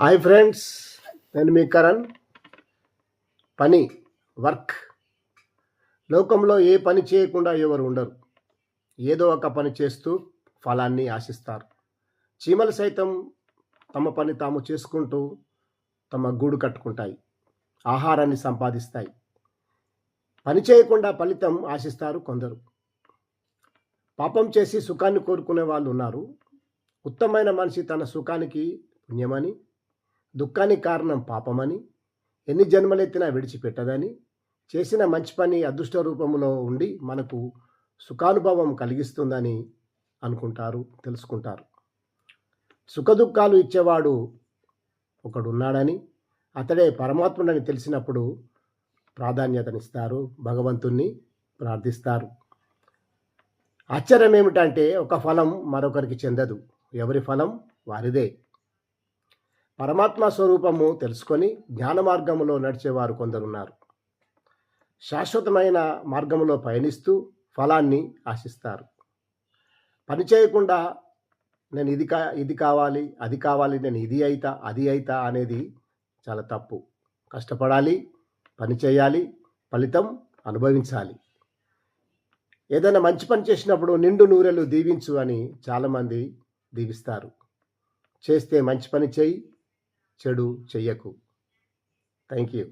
Hi friends నేను మీ కరణ్. పని work. లోకంలో ఏ పని చేయకుండా ఎవరు ఉండరు. ఏదో ఒక పని చేస్తూ ఫలాన్ని ఆశిస్తారు. చీమలు సైతం తమ పని తాము చేసుకుంటూ తమ గూడు కట్టుకుంటాయి. ఆహారాన్ని సంపాదిస్తాయి. పని చేయకుండా ఫలితం ఆశిస్తారు కొందరు. పాపం చేసి సుఖాన్ని కోరుకునే వాళ్ళు ఉన్నారు. ఉత్తమైన మనిషి తన సుఖానికి పుణ్యమని దుఃఖానికి కారణం పాపమని ఎన్ని జన్మలెత్తినా విడిచిపెట్టదని చేసిన మంచి పని అదృష్ట రూపంలో ఉండి మనకు సుఖానుభవం కలిగిస్తుందని అనుకుంటారు తెలుసుకుంటారు. సుఖదుఖాలు ఇచ్చేవాడు ఒకడున్నాడని అతడే పరమాత్ముడని తెలిసినప్పుడు ప్రాధాన్యతనిస్తారు భగవంతుణ్ణి ప్రార్థిస్తారు. ఆశ్చర్యం ఏమిటంటే ఒక ఫలం మరొకరికి చెందదు ఎవరి ఫలం? వారిదే. పరమాత్మ స్వరూపము తెలుసుకొని జ్ఞాన మార్గములో నడిచేవారు కొందరున్నారు. శాశ్వతమైన మార్గములో పయనిస్తూ ఫలాన్ని ఆశిస్తారు. పని చేయకుండా నేను ఇది కా ఇది కావాలి అది కావాలి నేను ఇది అయితా అది అయితా అనేది చాలా తప్పు. కష్టపడాలి పని చేయాలి ఫలితం అనుభవించాలి. ఏదైనా మంచి పని చేసినప్పుడు నిండు నూరెలు దీవించు అని చాలామంది దీవిస్తారు. చేస్తే మంచి పని చేయి చెడు చెయ్యకు. Thank you